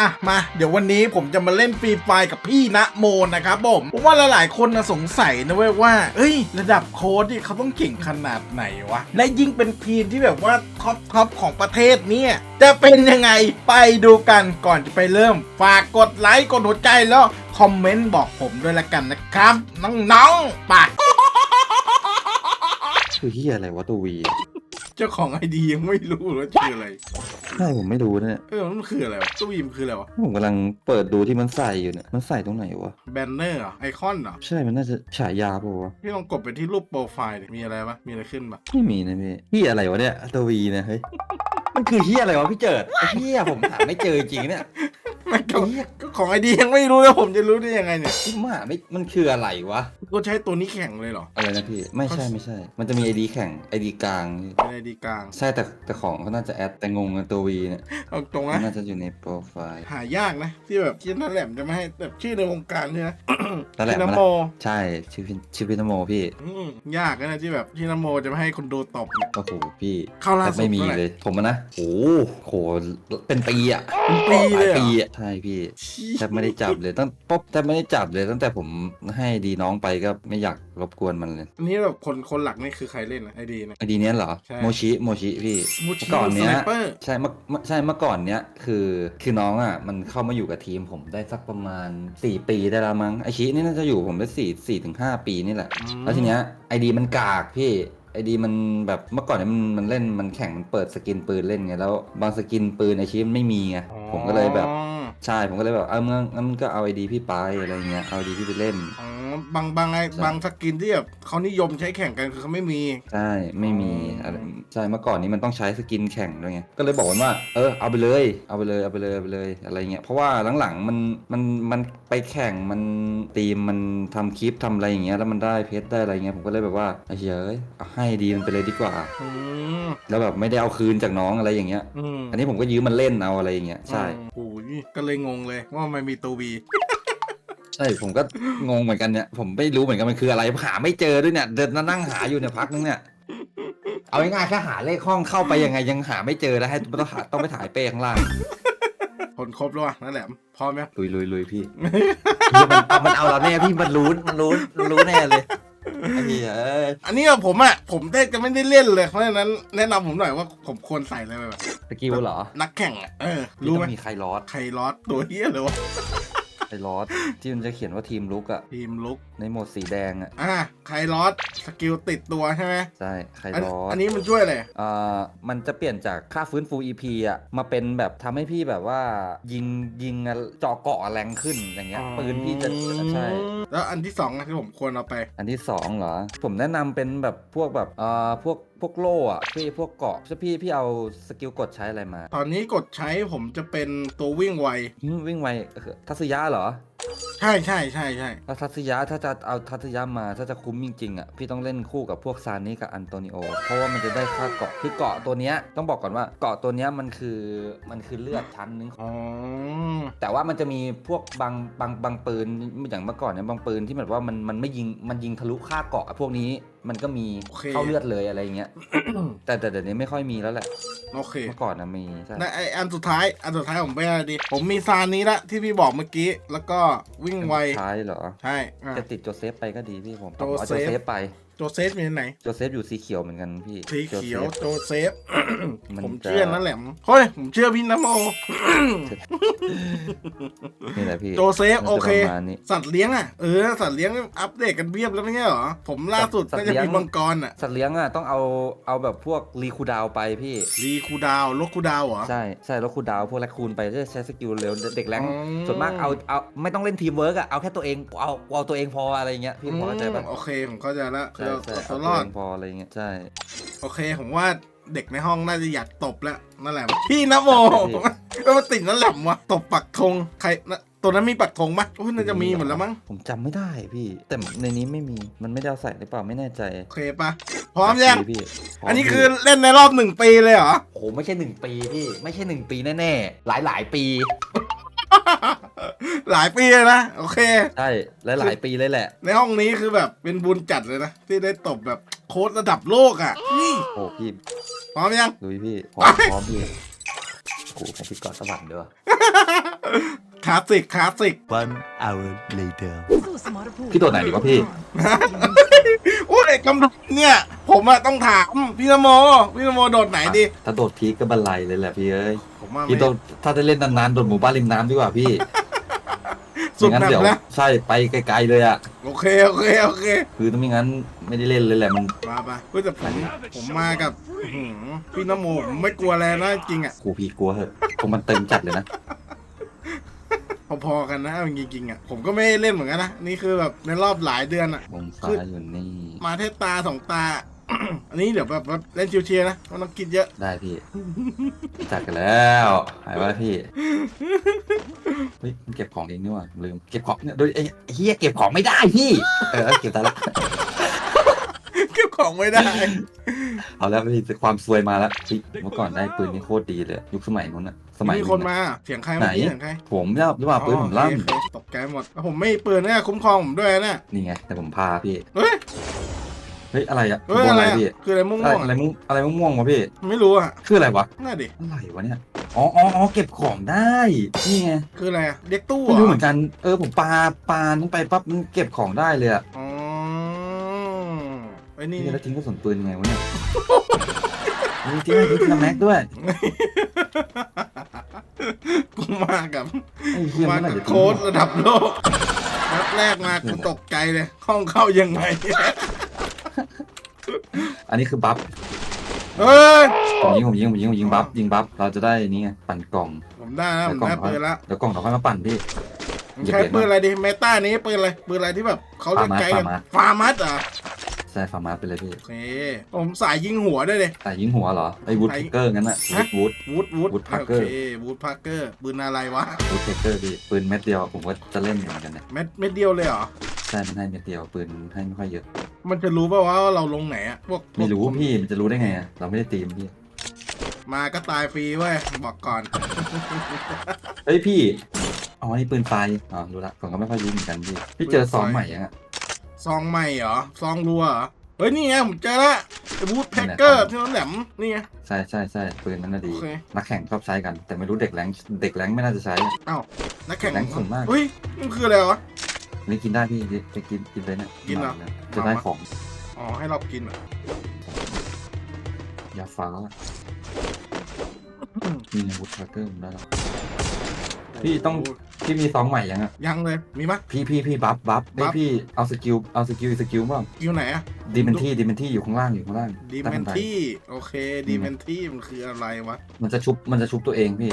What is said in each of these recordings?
อะมาเดี๋ยววันนี้ผมจะมาเล่นฟรีไฟกับพี่ณโมนะครับผมผมว่าหลายๆคนนะสงสัยนะเว้ยว่าเอ้ย ระดับโค้ดที่เขาต้องเก่งขนาดไหนวะ และยิ่งเป็นทีมที่แบบว่าท็อปทอปของประเทศเนี่ยจะเป็นยังไงไปดูกันก่อนจะไปเริ่ม ฝากกดไลค์กดหัวใจแล้วคอมเมนต์บอกผมด้วยละกันนะครับ น้องๆไปคือเฮียอะไรวะตัววี เจ้าของไอดียังไม่รู้เลยว่าชื่ออะไร ใช่ผมไม่รู้นะเนี่ยเออมันคืออะไรวะตู้ยิมคืออะไรวะผมกำลังเปิดดูที่มันใส่อยู่เนี่ยมันใส่ตรงไหนวะแบนเนอร์เหรอไอคอนเหรอใช่มันน่าจะฉายาปะวะพี่ลองกดไปที่รูปโปรไฟล์ดิมีอะไรปะมีอะไรขึ้นปะไม่มีนะพี่เฮียอะไรวะเนี่ยตัววีเนี่ยเฮ้ยมันคือเฮียอะไรวะพี่เจิดไอ้เฮียผมหาไม่เจอจริงๆเนี่ย ไม่ก็ไอ้เฮียก็ของไอดียังไม่รู้แล้วผมจะรู้ได้ยังไงเนี่ยผมหาไม่มันคืออะไรวะก็ใช้ตัวนี้แข่งเลยเหรออะไรนะพี่ ไม่ใช่ไม่ใช่ มันจะมีไอดีแข่งไอดีกลางพี่เป็นไอดีกลาง ใช่แต่แต่ของเขาน่าจะแอดแต่งงกับตัววีเนี่ยเอาตรงมันนะ น่าจะอยู่ในโปรไฟล์ หายากนะ ที่แบบที่นั่นแหลมจะไม่ให้แบบชื่อในวงการเนี่ยนะนั่นแหละที่มันนโมใช่ชื่อพี่ชื่อพี่นโมพี่อืมยากนะที่แบบที่นโมจะไม่ให้คนดูตบเนี่ยโอ้โหพี่เข้าล่าแทบสุดไม่มีเท่าไหร่เลย ผมอะนะโอ้โหเป็นปีอะเป็นปีเลยเหรอปีอะใช่พี่ชี้แทบไม่ได้จับเลยตั้งป๊บแทบไม่ได้จับเลยตั้งแต่ผมให้ดีน้องไปก็ไม่อยากรบกวนมันเลยอันนี้แบบคนคนหลักนี่คือใครเล่นนะไอดีนะ ไอดีเนี้ยเหรอ ใช่โมชิโมชิพี่มูชิเมื่อก่อนเนี้ยสไนเปอร์ใช่เมื่อเมื่อใช่เมื่อก่อนเนี้ยคือคือน้องอะมันเข้ามาอยู่กับทีมผมได้สักประมาณ 4 ปีได้ละมั้งไอชินี่น่าจะอยู่ผมได้สี่สี่ถึงห้าปีนี่แหละ อืม แล้วทีเนี้ยไอดีมันกากพี่ไอดีมันแบบเมื่อก่อนเนี่ยมันมันเล่นมันแข่งมันเปิดสกินปืนเล่นไงแล้วบางสกินปืนไอชิมันไม่มีไงผมก็เลยแบบ อ๋อ ใช่ผมก็เลยแบบเออมึงงั้นมึงก็เอาไอดีพี่ไปอะไรเงี้ยเอาไอดีพี่ไปเล่น อ๋อบางบางไอใช่บางสกินที่แบบเขานิยมใช้แข่งกันคือเขาไม่มี ใช่ไม่มีอ๋อออะไรใช่เมื่อก่อนนี้มันต้องใช้สกินแข่งด้วยไงก็เลยบอกมันว่าเออเอาไปเลยเอาไปเลยเอาไปเลยเอาไปเลยอะไรเงี้ยเพราะว่าหลังๆมันมันมันไปแข่งมันตีมมันทำคลิปทำอะไรอย่างเงี้ยแล้วมันได้เพชรได้อะไรเงี้ยผมก็เลยแบบว่าไอ้เหี้ยเอ้ยเอาให้ดีมันไปเลยดีกว่าอืมแล้วแบบไม่ได้เอาคืนจากน้องอะไรอย่างเงี้ยอืมอันนี้ผมก็ยืมมันเล่นเอาอะไรอย่างเงี้ยใช่โอ้ยก็เลยงงเลยว่ามันมีตัววีใช่ผมก็งงเหมือนกันเนี่ยผมไม่รู้เหมือนกันมันคืออะไรหาไม่เจอด้วยเนี่ยเดินนั่งหาอยู่เนี่ยพักนึงเนี่ยเอาง่ายๆแค่หาเลขห้องเข้าไปยังไงยังหาไม่เจอแล้วให้ต้องหาต้องไปถ่ายเป้ข้างล่างผลครบแล้ววะนั่นแหละพร้อมไหมลุยลุยลุยพี่พี่มันเอามันเอาเราแน่พี่มันรู้มันรู้มันรู้แน่เลย ไอ้เหี้ยเอ้ยอันนี้อะผมอะผมแทบจะไม่ได้เล่นเลยเพราะฉะนั้นแนะนำผมหน่อยว่าผมควรใส่อะไรไปแบบสกิลเหรอนักแข่งอะเออพี่รู้ต้ไหมองมีใครลอสใครลอสตัวเฮียเลยวะ ใครลอสที่มันจะเขียนว่าทีมลุกอะทีมลุกในโหมดสีแดงอะอะใครลอสสกิลติดตัวใช่ไหมใช่ใครอันลอสอันนี้มันช่วยอะไรอ่ามันจะเปลี่ยนจากค่าฟื้นฟู EP อะมาเป็นแบบทำให้พี่แบบว่ายิงยิงเจาะเกาะแรงขึ้นอย่างเงี้ยปืนพี่จะใช่แล้วอันที่สองนะที่ผมควรเอาไป อันที่สองเหรอผมแนะนำเป็นแบบพวกแบบอ่าพวก พวกโล่อะพี่พวกเกาะถ้าพี่พี่เอาสกิลกดใช้อะไรมาตอนนี้กดใช้ผมจะเป็นตัววิ่งไวหึวิ่งไวเอ่อทัศยะเหรอ ใช่ใช่ใช่ใช่ถ้าทัศยะถ้าจะเอาทัศยะมาถ้าจะคุ้มจริงๆอะพี่ต้องเล่นคู่กับพวกซานิกับอันโตนิโอ เพราะว่ามันจะได้ค่าเกาะคือเกาะตัวเนี้ยต้องบอกก่อนว่าเกาะตัวเนี้ยมันคือมันคือเลือดชั้นหนึง อ๋อ แต่ว่ามันจะมีพวกบางบางบางปืนอย่างเมื่อก่อนเนี่ยบางปืนที่แบบว่ามันมันไม่ยิงมันยิงทะลุค่าเกาะพวกนี้ มันก็มีเข้าเลือดเลยอะไรอย่างเงี้ย แต่แต่เดี๋ยวนี้ไม่ค่อยมีแล้วแหละโอเค เมื่อก่อนนะมีใช่ นะไออันสุดท้าย อันสุดท้ายผมไปอะไรดี ผมมีซานนี้ละที่พี่บอกเมื่อกี้ แล้วก็วิ่งไว ท้ายเหรอ ใช่อะ จะติดโจเซฟไปก็ดีพี่ผมโจเอาเซโจฟเซฟไป โจเซฟอยู่ที่ไหน โจเซฟอยู่สีเขียวเหมือนกันพี่สีเขียวโจซฟโจเซฟ มันผมจะเชื่อนั่นแหละเฮ้ยผมเชื่อพี่นโม นี่แหละพี่โจเซฟมันจะโอเคประมาณนี้สัตว์เลี้ยงอะเออสัตว์เลี้ยงอัปเดตกันเพียบแล้วไม่ใช่เหรอ ผมล่าสุดสัตว์ก็จะเลี้ยงมีมังกรอะ สัตว์เลี้ยงอะต้องเอาเอาแบบพวกรีคูดาวไปพี่ รีคูดาวลกคูดาวเหรอ ใช่ใช่แล้วคูดาวพวกแรคคูนไปจะใช้สกิลเร็วเด็กแรงอืมส่วนมากเอาเอาไม่ต้องเล่นทีมเวิร์กอะเอาแค่ตัวเองเอาเอาตัวเองพออะไรเงี้ยพี่พอเข้าใจปะมโอเคผมเข้าใจแล้วใช่ใช่ตัเอาวตัรวอเอดงพออะไรเงี้ยใช่ โอเค ผมว่าเด็กในห้องน่าจะอยากตบแล้วนั่นแหละพี่นะโมพี่ก็มาติดนั่นแหละวะตบปักธงใครนะตัวนั้นมีปักธงปะโอ้ยน่าจะมีหมดแล้วมั้งผมจำไม่ได้พี่ แต่ในนี้ไม่มีมันไม่ได้เอาใส่หรือเปล่าไม่แน่ใจโอเคปะพร้อมยังพี่อันนี้คือเล่นในรอบหนึ่งปีเลยเหรอ โอ้โหไม่ใช่หนึ่งปีพี่ ไม่ใช่หนึ่งปีแน่ๆ หลายหลายๆปี หลายปีเลยนะโอเค ใช่หลายหลายๆปีเลยแหละ ในห้องนี้คือแบบเป็นบุญจัดเลยนะ ที่ได้ตบแบบโค้ดระดับโลกอะนี่โอ้พี่พร้อมยังลุยพี่พร้อมพร้อมพี่โอ้โหแค่พี่กอดสวรรค์ด้วยคลาสสิกคลาสสิก One hour later. พี่โดดไหนดีวะพี่โอ้ยคำถามเนี่ย ผมอะต้องถามพี่นโม พี่นโมโดดไหนดี ถ้าโดดพีคก็บันไลเลยแหละพี่เอ้ยผมว่าพี่ไม่โดดถ้าได้เล่นนานๆโดดหมู่บ้านริมน้ำดีกว่าพี่ สุดไม่งั้นหนักเดี๋ยวแล้ว ใช่ไปไกลๆเลยอะ โอเค โอเค โอเค คือถ้าไม่งั้นไม่ได้เล่นเลยแหละมันมาไปเฮ้ยแต่ผมผมมากับอื้อหือพี่นโมผมไม่กลัวอะไรนะจริงอะกูพี่กลัวเหอะเพราะมันเต็มจัดเลยนะ พอๆกันนะเอาจริงๆอะผมก็ไม่ได้เล่นเหมือนกันนะ นี่คือแบบในรอบหลายเดือนอะวงซ้ายอยู่นี่ มาแค่ตาสองตา อันนี้เดี๋ยวแบบว่าเล่นชิวๆนะไมันต้องคิดเยอะ ได้พี่จัดกันแล้วหายว่าพี่เฮ้ยมันเก็บของเองนี่หว่าลืมเก็บของเนี่ยโดยไอ้ไอ้เฮียเก็บของไม่ได้พี่ เออเก็บได้ละเก็บของไม่ได้ เอาแล้วพี่ความซวยมาแล้วเฮ้ยเมื่อก่อนได้ปืนนี่โคตรดีเลย ยุคสมัยนู้นอะสมัยมีคนมาเสียงใครไหน เมื่อกี้เสียงใครผมเนี่ยหรือว่าปืนผมลั่นอ๋อโอเคโอเคตกใจหมดแล้วผมไม่มีปืนเนี่ยคุ้มครองผมด้วยนะนี่ไงแต่ผมพาพี่ เฮ้ย เฮ้ยอะไรอะเฮ้ยบนอะอะไรไรอะพี่คืออะไรม่อะไรวงๆอะไรอะมุ้งอะไรม่วงๆวะพี่ไม่รู้อะคืออะไรวะน่าดิอะไรวะเนี่ยอ๋ออ๋ออ๋อเก็บของได้นี่ไงคืออะไรอะเด็กตู้ไม่เหรรู้อเหมือนกันเออผมปาปาลงไปปั๊บมันเก็บของได้เลยอะอ๋อไอ้นี่นี่แล้วทิ้งกระสุนปืนยังไงวะเนี่ยมีทิ้งให้ทิ้งทีละแม็กด้วยกูมากับไอ้เหี้ยมาเมื่อไหร่กับจะทิ้งโค้ดระดับโลกนัดแรกมากูตกใจเลยห้องเข้ายังไง อันนี้คือบัฟเฮ้ย ผมยิงผมยิงผมยิงผมยิงบัฟยิงบัฟเราจะได้นี่ไงปั่นกล่องผมได้แล้วผมได้ปืนแล้วเดี๋ยวกล่องเราค่อยมาปั่นพี่ ผมใช้ปืนอะไรดีเมตานี้ปืนอะไรปืนอะไรที่แบบเขาเรียกไกลกันฟาร์มัสเหรอใช่ฟาร์มาสไปเลยพี่โอเคผมสายยิงหัวด้วยเลยแต่ยิงหัวเหรอไอ้วูดใช่เทเกอร์งั้นน่ะฮะวูดวูดวูด Wood โอ Parker เควูดพาร์เกอร์ปืนอะไรวะวูดเทเกอร์พี่ปืนเม็ดเดียวผมก็จะเล่นเหมือนกันเนี่ยเม็ดเม็ดเดียวเลยเหรอ ใช่มันให้เม็ดเดียวปืนให้ไม่ค่อยเยอะ มันจะรู้ป่าวว่าเราลงไหนอะพวกพวกไม่รู้พี่มันจะรู้ได้ไงอะเราไม่ได้ตีมพี่มาก็ตายฟรีเว้ยบอกก่อน เฮ้ยพี่อ๋อไอ้ปืนไฟอ๋อรู้ละผมก็ไม่ค่อยรู้เหมือนกันพี่พี่เจอซองใหม่ยังอะซองใหม่เหรอซองรัวเหรอเฮ้ยนี่ไงผมเจอละไอ้บูธแพ็กเกอร์ที่น้องแหลมนี่ไง ใช่ใช่ใช่ปืนนั้นน่ะดีโอเค นักแข่งชอบใช้กัน แต่ไม่รู้เด็กแรงเด็กแรงไม่น่าจะใช้เอ้านักแข่งแรงสูงมากเฮ้ยมันคืออะไรวะ อันนี่กินได้พี่ไปกินกินเลยเนี่ยกินเหรอ จะได้ของอ๋อ ให้เรากินเหรอยาฟ้ามีในวูดทรัคเกอร์ผมได้แล้ว พี่ต้อง พี่มีซองใหม่ยังอะยังเลย มีมะพี่พี่พี่บัฟบัฟเฮ้ยบัฟพี่เอาสกิลเอาสกิลสกิลบ้างอยู่ไหนอะดีเมนที่ดีเมนที่อยู่ข้างล่างอยู่ข้างล่างดีใต้เมนบัไที่โอเคดีเมนที่มันคืออะไรวะ มันจะชุบมันจะชุบตัวเองพี่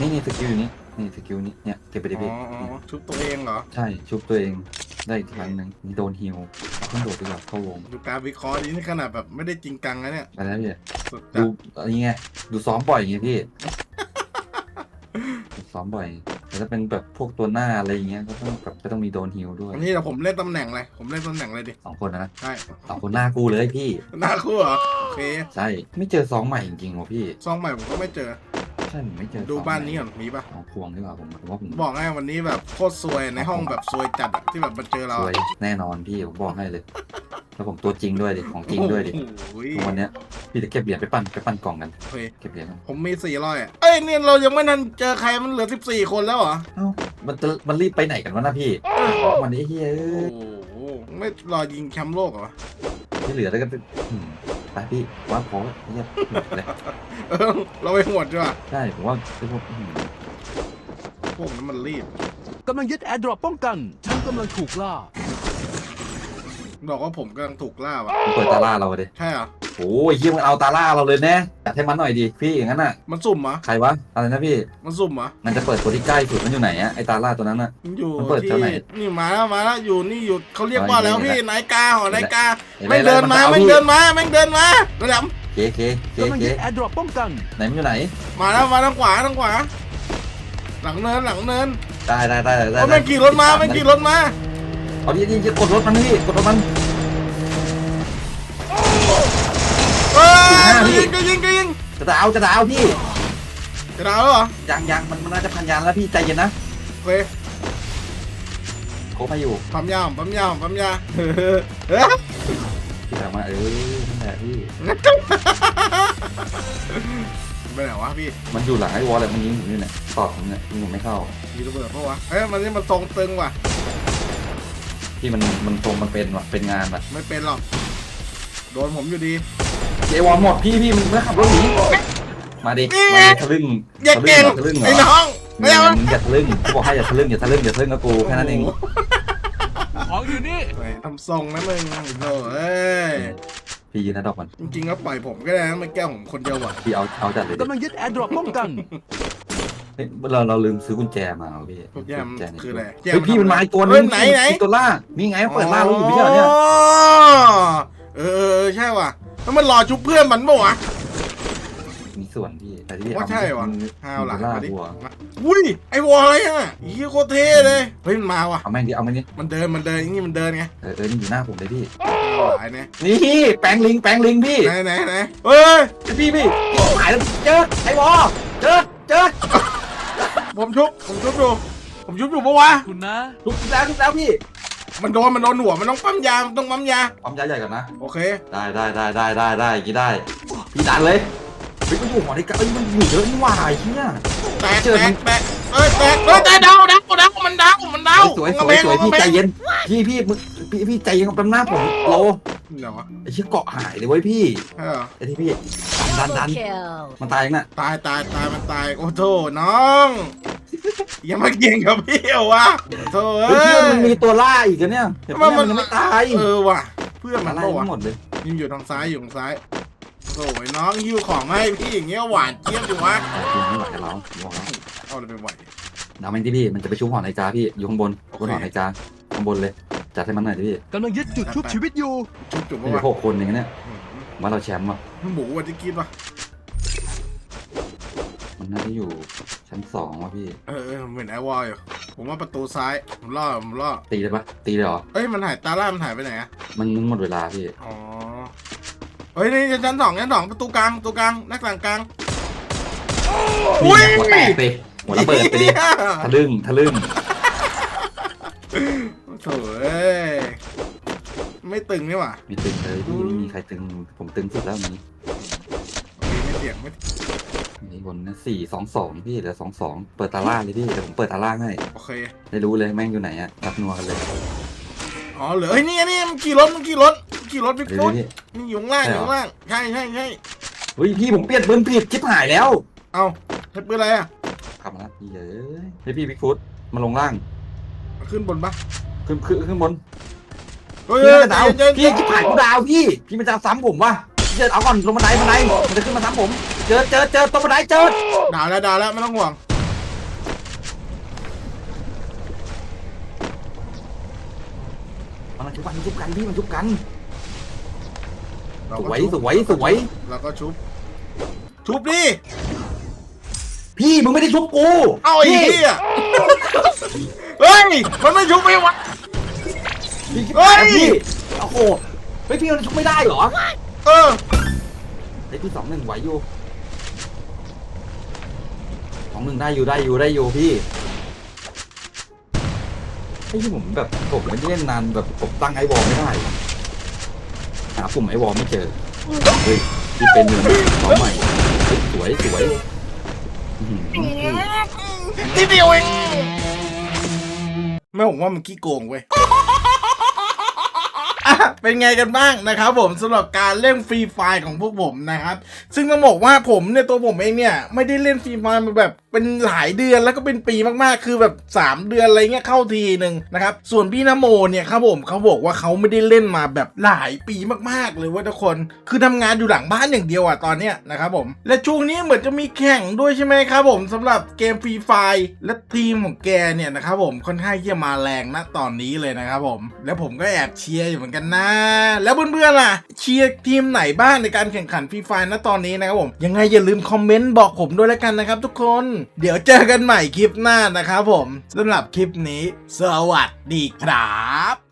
นี่นี่สกิลอยู่นี่ นี่สกิลนี้เนี่ยเก็บไปดิอ๋พี่อ๋อชุบตัวเองเหรอ ใช่ชุบตัวเองได้อีกครั้งหนึ่งนี่โดนฮิวเอาขึ้นโดดดีกว่าเข้าวงดูการวิเคราะห์นี่ขนาดแบบไม่ได้จริงจังนะเนี่ยไปแล้วพี่สุดดูจัดอันนี้ไงดูซ้อมบ่อยอย่างเงี้ยพี่ซ้อมบ่อยแต่ถ้าเป็นแบบพวกตัวหน้าอะไรอย่างเงี้ยก็ต้องแบบจะต้องมีโดนฮิวด้วยอันนี้เดี๋ยวผมเล่นตำแหน่งเลยผมเล่นตำแหน่งเลยดิ สองคนนะใช่ สองคนหน้ากูเลยพี่ หน้าคู่เหรอ โอเค ใช่ไม่เจอซองใหม่จริงๆวะพี่ ซองใหม่ผมก็ไม่เจอ ช่ผมไม่เจอดูซองบ้านใหม่นี้ก่อนมีปะเอาพวงดีกว่าผมผมว่าผมบอกไงวันนี้แบบโคตรซวยในห้องแบบซวยจัดอะที่แบบมาเจอเราสวยแน่นอนพี่ผมบอกให้เลยแล้วผมตัวจริงด้วยดิของจริงด้วยดิโอ้โหวันเนี้ยพี่จะเก็บเหรียญไปปั้นไปปั้นกล่องกันโอเคเก็บเหรียญกันผมมีสี่ร้อยอะเอ้ยเนี่ยเรายังไม่ทันเจอใครมันเหลือสิบสี่คนแล้วเหรอเอ้ามันจะมันรีบไปไหนกันวะนะพี่วันนี้เฮ้ยเอ้โอ้ยโหไม่รอยิงแชมป์โลกเหรอที่เหลือแล้วก็เป็นอืม ไปพี่ว่าพอเงียบเลยเออเราไปหวดดีกว่าใช่ผมว่าคือพวกอืมพวกนั้นมันรีบกำลังยึดแอร์ดรอปป้องกัน ฉันกำลังถูกล่า บอกว่าผมกำลังถูกล่าวะมันเปิดตาล่าเราดิใช่เหรอโอ้ยเฮียมันเอาตาล่าเราเลยแน่จัดให้มันหน่อยดิพี่อย่างนั้นน่ะ มันสุ่มเหรอใครวะอะไรนะพี่มันสุ่มเหรอมันจะเปิดตัวที่ใกล้สุดมันอยู่ไหนอะไอตาล่าตัวนั้นอะ มันอยู่มันเปิดที่แถวไหนนี่มาแล้วมาแล้วอยู่นี่อยู่เขาเรียกว่าอ๋อแล้วนี่พี่แหละนายกาหอนายกาห็นไหแม่งเดินมาแล้วแม่งพี่เดินมาแม่งเดินมาระดับเคเคเคกำลังเคยึดแอร์ดรอปป้องกัน ไหนมันอยู่ไหน มาแล้วมาทางขวาทางขวา หลังเนินหลังเนินได้ได้ได้ได้โอ้แม่งขี่รถมาแม่งขี่รถมา เอาดิดิกดรถมันพี่กดรถมันเอ้ยสิบห้าพี่ยิงก็ยิงก็ยิงจะดาวจะดาวพี่จะดาวแล้วเหรอยังยังมันมันน่าจะพันยานแล้วพี่ใจเย็นนะโอเคโคบให้อยู่ปั๊มยามปั๊มยามปั๊มยาเฮ้ยเฮ้ยพี่ถามมาเออนั่นแหละพี่มไปไหนวะพี่ มันอยู่หลังไอ้วอลเลยมันยิงผมอยู่เนี่ยตอบผมเนี่ยยิงผมไม่เข้ามีระเบิดเพราะวะเอ้ยมันนี่มันทรงตึงว่ะ ที่มันมันตรงมันเป็นว่ะเป็นงานว่ะไม่เป็นหรอก โดนผมอยู่ดีไอ้วอลหมดพี่พี่มันไม่ขับรถหนีมาดินี่มาไงดิทะลึ่งอย่าทะลึ่เก่งงทะลึ่งเหรไอ้อน้องไม่เอามึงอย่าทะลึ่งกูบอกให้อย่าทะลึ่งอย่าทะลึ่งอย่าทะลึ่งกับกูแค่นั้นเองของอยู่นี่แหมทำทรงนะมึงโธ่เอ้ยพี่ยืนนะดอกมันจริงๆก็ปล่อยผมก็ได้นะมันแก้วผมคนเดียวว่ะพี่เอาเอาจัดเลยดิกำลังยึดแอร์ดรอปป้องกัน เฮ้ยเราเราลืมซื้อกุญแจมาเหรอพี่พวกแยมกุญแจในคืออะไรเฮ้ยพี่มันมาอีกตัวนึเฮ้ยงไหนไหน พี่ตัวล่านี่ไงเปิดล่าเราอยู่ไม่ใช่เหรอเนี่ยเออเออเออใช่ว่ะแล้วมันรอชุบเพื่อนมันปะวะ มีส่วนพี่แต่ที่ว่าใช่วะห้าวหลังล่ามาดิวัวมาอุ้ยไอ้วอลอะไรอะอีโคตรเท่เลยเฮ้ยมันมาว่ะ เอาแม่งดิเอาแม่งดิมันเดินมันเดินอย่างงี้มันเดินไงเออเออนี่อยู่หน้าผมเลยพี่หลายเนี่ยนี่แปลงลิงแปลงลิงพี่ไหนไหนไหนเฮ้ยพี่พี่หายแล้วเจอไอ้วอเจอเจอ ผมชุบ ผมชุบอยู่ ผมชุบอยู่ปะวะ คุณนะ ทุบแล้วทุบแล้วพี่มันโดน มันโดนหัว มันต้องปั๊มยา มันต้องปั๊มยา ความยาใหญ่ก่อนนะ โอเค ได้ได้ได้ได้ได้ได้กี่ได้ พี่ดันเลยเฮ้ยมันอยู่หอในกะเอ้ยมันอยู่เยอะนี่หว่าไอ้เหี้ย แตกเจอแตมักนแตก เอ้ยแตกเอ้ยแตกดาวดาวดาวมันดาวมันดาวสวยสกระวเบยงสวยกพี่ระเบงใจเย็น พี่พี่มึงพี่พี่ใจเย็นกับแป๊บหน้าผมโลเดี๋ยววะไอ้เชี่ยเกาะหายเลยเว้ยพี่เออไอ้ที่พี่ดันดันดัน kill. มันตายยังน่ะตายตายตายมันตายโอ้โถน้องอย่ามาเก่งกับพี่เหรอวะโถเฮ้ยเอ้พี่มันมียตัวล่าอีกอะเนี่ยเห็นปะเนี่ยมันยังไม่ตายเออว่ะ เพื่อนมันอะไรปะวะทั้งหมดเลยยิงอยู่ทางซ้ายอยู่ทางซ้าย โอ้ยน้องหิ้วของมาให้พี่อย่างเงี้ยหวานเจี๊ยบจังวะจริงไม่ไหวกับเราบอกแล้วเอาเลยไปไหวดาวแม่งที่พี่มันจะไปชุบหอนาฬิกาพี่อยู่ข้างบนบนหอนาฬิกาข้างบนเลยจัดให้มันหน่อยดิพี่กำลังยึดจุดชุบชีวิตอยู่ชุบจุบมีปะวะหกคนอย่างเงี้ยเนี่ยผมว่าเราแชมป์ว่ะมันหมูวันที่กินปะมันน่าจะอยู่ชั้นสองว่ะพี่เออเออผมเห็นไอวอลอยู่ผมว่าประตูซ้ายผมล่อผมล่อตีเลยปะตีเลยเหรอเอ้ยมันหายตาล่ามันหายไปไหนอะมันมันหมดเวลาพี่อ๋อ เฮ้ยนี่ชั้นสองชั้นสองประตูกลางประตูกลางหน้าต่างกลางอุ้ยหัวแตกไปหัวระเบิดไปดิทะลึ่งทะลึ่งโถ่เอ้ยไม่ตึงนี่หว่ามีตึงเลยพี่ไม่มีใครตึงผมตึงสุดแล้วนี้ไม่เสียงไม่นี่บนนะสี่สองสองพี่เหลือสองสองเปิดตาล่าเลยพี่เดี๋ยวผมเปิดตาล่าให้โอเคได้รู้เลยแม่งอยู่ไหนอะรับนัวกันเลยอ๋อเหลือเฮ้ยนี่นี่มันขี่รถมันขี่รถมัน ขี่รถบิ๊กเดี๋ยวฟุตพี่นี่อยู่ข้างล่างอยู่ข้างล่างใช่ใช่ใช่เฮ้ยพี่ผมเปลี่ยนปืนผิดชิบหายแล้วเอาใช้ปืนอะไรอะขับมาแล้วพี่เอ้ยเฮ้ยพี่บิ๊กฟุตมาลงล่างขึ้นบนปะขึ้นขึ้นขึ้นบนเฮ้ยพี่มันจะดาวเย็นพี่ชิบหายกูดาวพี่พี่มันจะซ้ำผมวะพี่จะเอาก่อนลงบันไดบันไดมันจะขึ้นมาซ้ำผมเจอเจอเจอตรงบันไดเจอดาวแล้วดาวแล้วไม่ต้องห่วงมันชุบกันมันชุบกันพี่มันชุบกันเรา สก็วยชุบสวยสวยเราก็ชุบ ชุบดิ พี่มึงไม่ได้ชุบกูเอาไอ้พี่เหี้ยเฮ้ย มันไม่ชุบไม่วะพี่ชิบเฮ้หายยพี่โอ้โหเฮ้ยพี่มันชุบไม่ได้เหรอเออเฮ้ยพี่สองหนึ่งไหวอยู่สองหนึ่งได้อยู่ได้อยู่ได้อยู่พี่ไอ้ที่ผมแบบผมไม่ได้เล่นนานแบบผมตั้งไอวอลไม่ได้ หาปุ่มไอวอลไม่เจอ เฮ้ยพี่เป็นหนึ่งสองใหม่เฮ้ยสวยสวยอื้อหือทีเดียวเองแม่ผมว่ามันขี้โกงเว้ยอะเป็นไงกันบ้างนะครับผมสำหรับการเล่นฟรีไฟล์ของพวกผมนะครับ ซึ่งต้องบอกว่าผมเนี่ยตัวผมเองเนี่ย ไม่ได้เล่นฟรีไฟล์มาแบบ เป็นหลายเดือนแล้วก็เป็นปีมากๆ คือแบบ 3 เดือนอะไรเงี้ยเข้าทีหนึ่งนะครับ ส่วนพี่นโมเนี่ยครับผมเขาบอกว่าเขาไม่ได้เล่นมาแบบหลายปีมากๆเลยว่าทุกคน คือทำงานอยู่หลังบ้านอย่างเดียวอะตอนเนี้ยนะครับผม และช่วงนี้เหมือนจะมีแข่งด้วยใช่ไหมครับผมสำหรับเกมฟรีไฟล์และทีมของแกเนี่ยนะครับผมค่อนข้างที่จะมาแรงนะตอนนี้เลยนะครับผม แล้วผมก็แอบเชียร์อยู่เหมือนกันนะ แล้วเพื่อนๆล่ะเชียร์ทีมไหนบ้างในการแข่งขันฟรีไฟล์นะตอนนี้นะครับผมยังไงอย่าลืมคอมเมนต์บอกผมด้วยแล้วกันนะครับทุกคนเดี๋ยวเจอกันใหม่คลิปหน้านะครับผมสำหรับคลิปนี้ สวัสดีครับ